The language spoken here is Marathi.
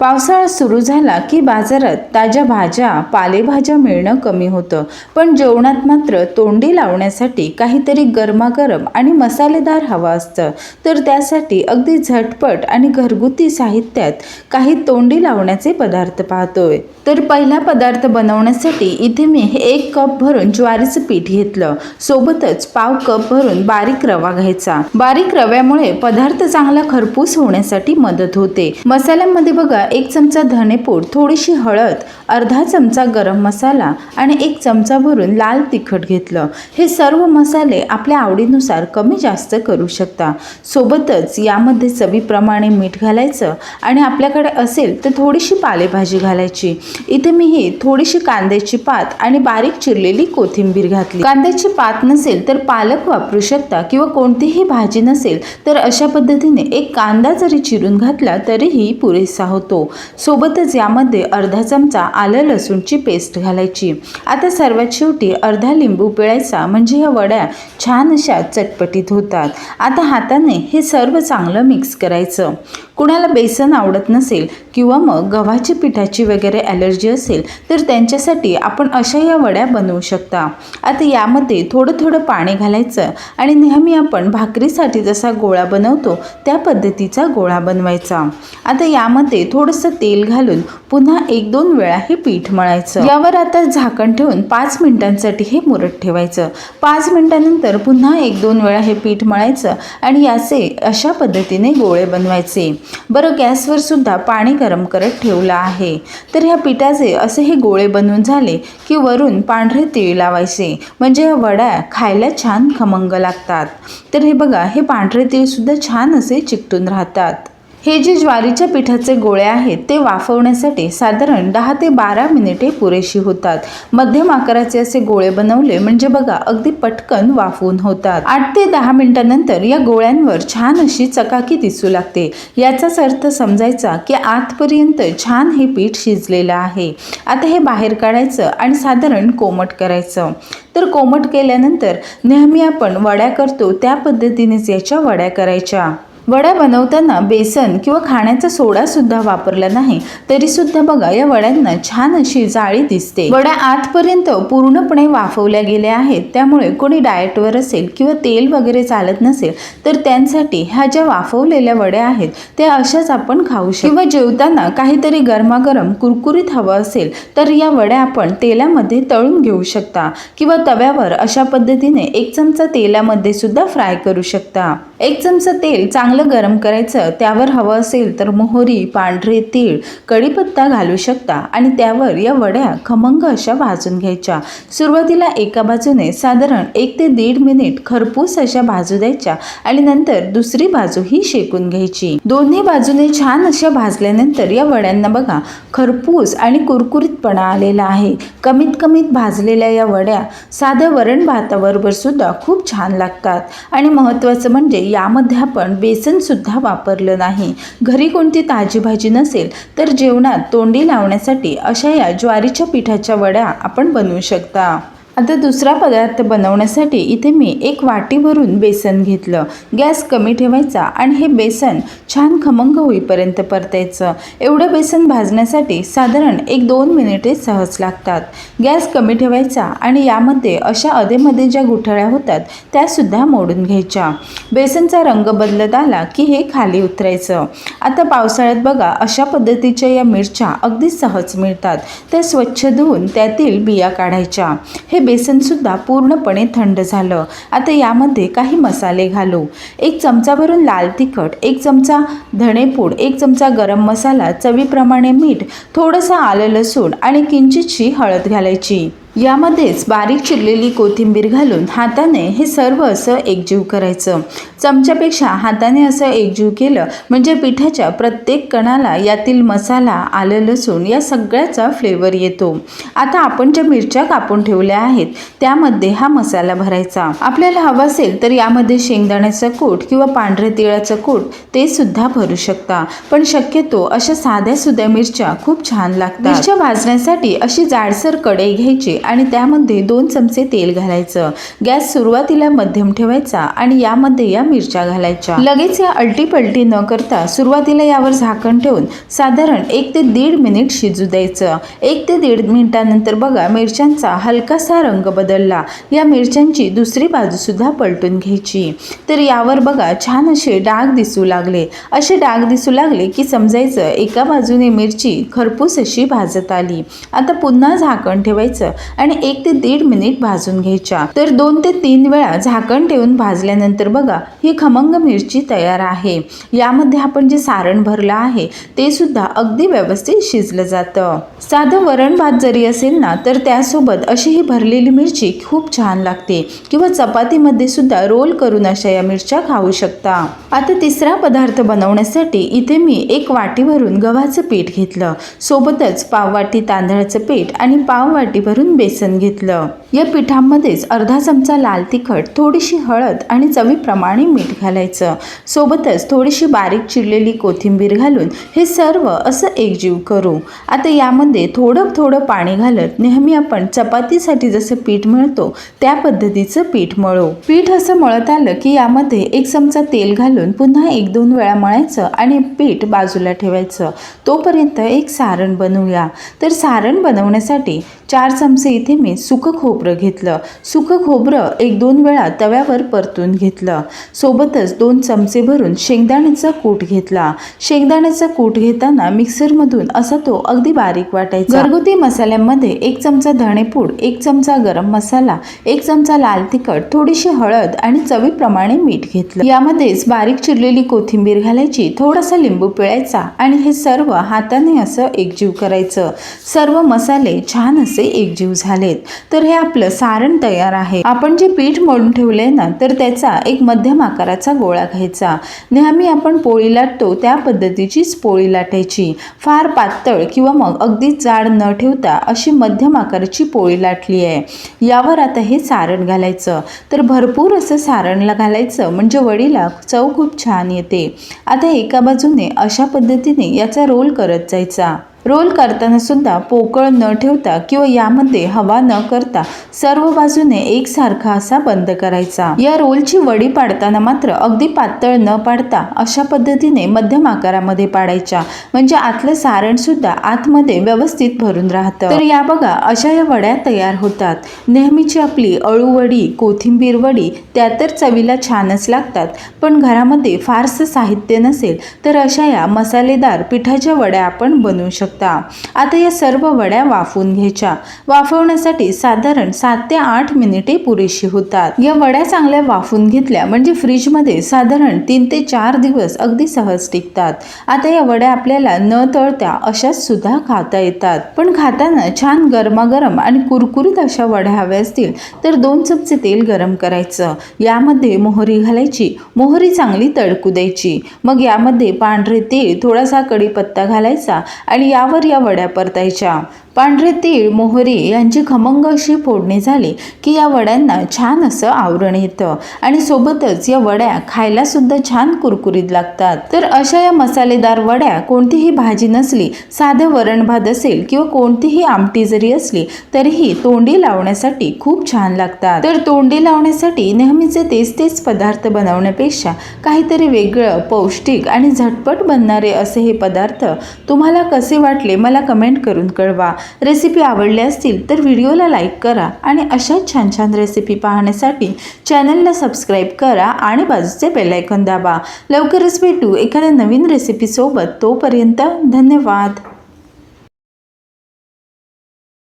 पावसाळा सुरू झाला की बाजारात ताज्या भाज्या पालेभाज्या मिळणं कमी होतं. पण जेवणात मात्र तोंडी लावण्यासाठी काहीतरी गरमागरम आणि मसालेदार हवं असतं. तर त्यासाठी अगदी झटपट आणि घरगुती साहित्यात काही तोंडी लावण्याचे पदार्थ पाहतोय. तर पहिला पदार्थ बनवण्यासाठी इथे मी एक कप भरून ज्वारीचं पीठ घेतलं. सोबतच पाव कप भरून बारीक रवा घ्यायचा. बारीक रव्यामुळे पदार्थ चांगला खरपूस होण्यासाठी मदत होते. मसाल्यामध्ये बघा एक चमचा धनेपूड थोडीशी हळद अर्धा चमचा गरम मसाला आणि एक चमचा भरून लाल तिखट घेतलं. हे सर्व मसाले आपल्या आवडीनुसार कमी जास्त करू शकता. सोबतच यामध्ये चवीप्रमाणे मीठ घालायचं आणि आपल्याकडे असेल तर थोडीशी पालेभाजी घालायची. इथे मी ही थोडीशी कांद्याची पात आणि बारीक चिरलेली कोथिंबीर घातली. कांद्याची पात नसेल तर पालक वापरू शकता किंवा कोणतीही भाजी नसेल तर अशा पद्धतीने एक कांदा जरी चिरून घातला तरीही पुरेसा होतो. सोबतच यामध्ये अर्धा चमचा आलं लसूणची पेस्ट घालायची. आता सर्वात शेवटी अर्धा लिंबू पिळायचा म्हणजे ह्या वड्या छान अशा चटपटीत होतात. आता हाताने हे सर्व चांगलं मिक्स करायचं. कुणाला बेसन आवडत नसेल किंवा मग गव्हाची पिठाची वगैरे ॲलर्जी असेल तर त्यांच्यासाठी आपण अशा या वड्या बनवू शकता. आता यामध्ये थोडं थोडं पाणी घालायचं आणि नेहमी आपण भाकरीसाठी जसा गोळा बनवतो त्या पद्धतीचा गोळा बनवायचा. आता यामध्ये थोडंसं तेल घालून पुन्हा एक दोन वेळा हे पीठ मळायचं. यावर आता झाकण ठेवून पाच मिनिटांसाठी हे मुरत ठेवायचं. पाच मिनिटानंतर पुन्हा एक दोन वेळा हे पीठ मळायचं आणि याचे अशा पद्धतीने गोळे बनवायचे. बरं गॅसवर सुद्धा पाणी गरम करत ठेवलं आहे. तर ह्या पिठाचे असे हे गोळे बनवून झाले की वरून पांढरे तीळ लावायचे. म्हणजे या वड्या खायला छान खमंग लागतात. तर हे बघा हे पांढरे तीळ सुद्धा छान असे चिकटून राहतात. हे जे ज्वारीच्या पिठाचे गोळे आहेत ते वाफवण्यासाठी साधारण दहा ते बारा मिनिटे पुरेशी होतात. मध्यम आकाराचे असे गोळे बनवले म्हणजे बघा अगदी पटकन वाफवून होतात. आठ ते दहा मिनिटानंतर या गोळ्यांवर छान अशी चकाकी दिसू लागते. याचाच अर्थ समजायचा की आतपर्यंत छान हे पीठ शिजलेलं आहे. आता हे बाहेर काढायचं आणि साधारण कोमट करायचं. तर कोमट केल्यानंतर नेहमी आपण वड्या करतो त्या पद्धतीनेच याच्या वड्या करायच्या. वड्या बनवताना बेसन किंवा खाण्याचा सोडा सुद्धा वापरला नाही तरी सुद्धा बघा या वड्यांना छान अशी जाळी दिसते. वड्या आतपर्यंत पूर्णपणे वाफवल्या गेल्या आहेत. त्यामुळे कोणी डाएटवर असेल किंवा तेल वगैरे चालत नसेल तर त्यांसाठी ह्या ज्या वाफवलेल्या वड्या आहेत त्या अशाच आपण खाऊ शकतो. किंवा जेवताना काहीतरी गरमागरम कुरकुरीत हवं असेल तर या वड्या आपण तेलामध्ये तळून घेऊ शकता. किंवा तव्यावर अशा पद्धतीने एक चमचा तेलामध्ये सुद्धा फ्राय करू शकता. एक चमचा तेल चांगलं गरम करायचं त्यावर हवं असेल तर मोहरी पांढरे तीळ कढीपत्ता घालू शकता आणि त्यावर या वड्या खमंग अशा भाजून घ्यायच्या. सुरुवातीला एका बाजूने साधारण एक ते दीड मिनिट खरपूस अशा भाजू द्यायच्या आणि नंतर दुसरी बाजू ही शेकून घ्यायची. दोन्ही बाजूने छान अशा भाजल्यानंतर या वड्यांना बघा खरपूस आणि कुरकुरीतपणा आलेला आहे. कमीत कमीत भाजलेल्या या वड्या साध्या वरण भाताबरोबर सुद्धा खूप छान लागतात. आणि महत्त्वाचं म्हणजे यामध्ये आपण बेसनसुद्धा वापरलं नाही. घरी कोणती ताजी भाजी नसेल तर जेवणात तोंडी लावण्यासाठी अशा या ज्वारीच्या पिठाच्या वड्या आपण बनवू शकता. आता दुसरा पदार्थ बनवण्यासाठी इथे मी एक वाटी भरून बेसन घेतलं. गॅस कमी ठेवायचा आणि हे बेसन छान खमंग होईपर्यंत परतायचं. एवढं बेसन भाजण्यासाठी साधारण एक दोन मिनिटे सहज लागतात. गॅस कमी ठेवायचा आणि यामध्ये अशा अधेमध्ये ज्या गुठळ्या होतात त्यासुद्धा मोडून घ्यायच्या. बेसनचा रंग बदलत आला की हे खाली उतरायचं. आता पावसाळ्यात बघा अशा पद्धतीच्या या मिरच्या अगदी सहज मिळतात. त्या स्वच्छ धुवून त्यातील बिया काढायच्या. हे बेसनसुद्धा पूर्णपणे थंड झालं. आता यामध्ये काही मसाले घालू. एक चमचा भरून लाल तिखट एक चमचा धणेपूड एक चमचा गरम मसाला चवीप्रमाणे मीठ थोडंसं आलं लसूण आणि किंचितशी हळद घालायची. यामध्येच बारीक चिरलेली कोथिंबीर घालून हाताने हे सर्व असं एकजीव करायचं. चमच्यापेक्षा हाताने असं एकजीव केलं म्हणजे पिठाच्या प्रत्येक कणाला यातील मसाला आलं लसूण या सगळ्याचा फ्लेवर येतो. आता आपण ज्या मिरच्या कापून ठेवल्या आहेत त्यामध्ये हा मसाला भरायचा. आपल्याला हवा असेल तर यामध्ये शेंगदाण्याचं कूट किंवा पांढऱ्या तिळाचं कूट ते सुद्धा भरू शकता. पण शक्यतो अशा साध्या सुध्या मिरच्या खूप छान लागतात. मिरच्या भाजण्यासाठी अशी जाडसर कढई घ्यायची आणि त्यामध्ये दोन चमचे तेल घालायचं. गॅस सुरुवातीला मध्यम ठेवायचा आणि यामध्ये या मिरच्या घालायच्या. लगेच या अलटीपलटी न करता सुरुवातीला यावर झाकण ठेवून साधारण एक ते दीड मिनिट शिजू द्यायचं. एक ते दीड मिनिटानंतर बघा मिरच्यांचा हलकासा रंग बदलला. या मिरच्यांची दुसरी बाजू सुद्धा पलटून घ्यायची. तर यावर बघा छान असे डाग दिसू लागले. असे डाग दिसू लागले की समजायचं एका बाजूने मिरची खरपूस अशी भाजत आली. आता पुन्हा झाकण ठेवायचं आणि एक ते दीड मिनिट भाजून घ्यायच्या. तर दोन ते तीन वेळा झाकण ठेवून भाजल्यानंतर बघा ही खमंग मिरची तयार आहे. यामध्ये आपण जे सारण भरलं आहे ते सुद्धा अगदी व्यवस्थित शिजलं जातं. साधं वरण भात जरी असेल ना तर त्यासोबत अशी ही भरलेली मिरची खूप छान लागते किंवा चपातीमध्ये सुद्धा रोल करून अशा या मिरच्या खाऊ शकता. आता तिसरा पदार्थ बनवण्यासाठी इथे मी एक वाटी भरून गव्हाचं पीठ घेतलं. सोबतच पाववाटी तांदळाचं पीठ आणि पाव वाटी भरून बेसन घेतलं. या पिठामध्येच अर्धा चमचा लाल तिखट थोडीशी हळद आणि चवीप्रमाणे मीठ घालायचं. सोबतच थोडीशी बारीक चिरलेली कोथिंबीर घालून हे सर्व असं एकजीव करू. आता यामध्ये थोडं थोडं पाणी घालत नेहमी आपण चपातीसाठी जसं पीठ मळतो त्या पद्धतीचं पीठ मळू. पीठ असं मळत आलं की यामध्ये एक चमचा तेल घालून पुन्हा एक दोन वेळा मळायचं आणि पीठ बाजूला ठेवायचं. तोपर्यंत एक सारण बनवूया. तर सारण बनवण्यासाठी चार चमचे इथे मी सुकं खोबरं घेतलं. सुकं खोबरं एक दोन वेळा तव्यावर परतून घेतलं. सोबतच दोन चमचे भरून शेंगदाण्याचा कूट घेतला. शेंगदाण्याचा कूट घेताना मिक्सरमधून असा तो अगदी बारीक वाटायचा. घरगुती मसाल्यांमध्ये एक चमचा धणेपूड एक चमचा गरम मसाला एक चमचा लाल तिखट थोडीशी हळद आणि चवीप्रमाणे मीठ घेतलं. यामध्येच बारीक चिरलेली कोथिंबीर घालायची थोडासा लिंबू पिळायचा आणि हे सर्व हाताने असं एकजीव करायचं. सर्व मसाले छान असे एकजीव झालेत. तर हे आपलं सारण तयार आहे. आपण जे पीठ मळून ठेवले ना तर त्याचा एक मध्यम आकाराचा गोळा घ्यायचा. नेहमी आपण पोळी लाटतो त्या पद्धतीचीच पोळी लाटायची. फार पातळ किंवा मग अगदी जाड न ठेवता अशी मध्यम आकाराची पोळी लाटली आहे यावर आता हे सारण घालायचं. तर भरपूर असं सारणला घालायचं म्हणजे वडीला चव खूप छान येते. आता एका बाजूने अशा पद्धतीने याचा रोल करत जायचा. रोल करताना सुद्धा पोकळ न ठेवता किंवा यामध्ये हवा न करता सर्व बाजूने एकसारखा असा बंद करायचा. या रोलची वडी पाडताना मात्र अगदी पातळ न पाडता अशा पद्धतीने मध्यम आकारामध्ये पाडायच्या. म्हणजे आतलं सारण सुद्धा आतमध्ये व्यवस्थित भरून राहतं. तर या बघा अशा या वड्या तयार होतात. नेहमीची आपली अळूवडी कोथिंबीर वडी त्या तर चवीला छानच लागतात. पण घरामध्ये फारसं साहित्य नसेल तर अशा या मसालेदार पिठाच्या वड्या आपण बनवू शकतो. शकता. आता या सर्व वड्या वाफवून घ्यायच्या. वाफवण्यासाठी साधारण सात ते आठ मिनिटे पुरेशी होतात. या वड्या चांगल्या वाफून घेतल्या म्हणजे फ्रीजमध्ये साधारण तीन ते चार दिवस अगदी सहज टिकतात. आता या वड्या आपल्याला न तळत्या अशाच सुद्धा खाता येतात. पण खाताना छान गरमागरम आणि कुरकुरीत अशा वड्या हव्या असतील तर दोन चमचे तेल गरम करायचं. यामध्ये मोहरी घालायची. मोहरी चांगली तडकू द्यायची. मग यामध्ये पांढरे तेल थोडासा कढीपत्ता घालायचा आणि त्यावर या वड्या परतायच्या. पांढरे तीळ मोहरी यांची खमंग अशी फोडणी झाली की या वड्यांना छान असं आवरण येतं. आणि सोबतच या वड्या खायला सुद्धा छान कुरकुरीत लागतात. तर अशा या मसालेदार वड्या कोणतीही भाजी नसली साधं वरण भात असेल किंवा कोणतीही आमटी जरी असली तरीही तोंडी लावण्यासाठी खूप छान लागतात. तर तोंडी लावण्यासाठी नेहमीचे तेच तेच पदार्थ बनवण्यापेक्षा काहीतरी वेगळं पौष्टिक आणि झटपट बनणारे असे हे पदार्थ तुम्हाला कसे वाटले मला कमेंट करून कळवा. रेसिपी आवडल्या असतील तर व्हिडिओला लाईक करा आणि अशाच छान छान रेसिपी पाहण्यासाठी चॅनलला सबस्क्राईब करा आणि बाजूचे बेलायकन दाबा. लवकरच भेटू एखाद्या नवीन रेसिपीसोबत तोपर्यंत धन्यवाद.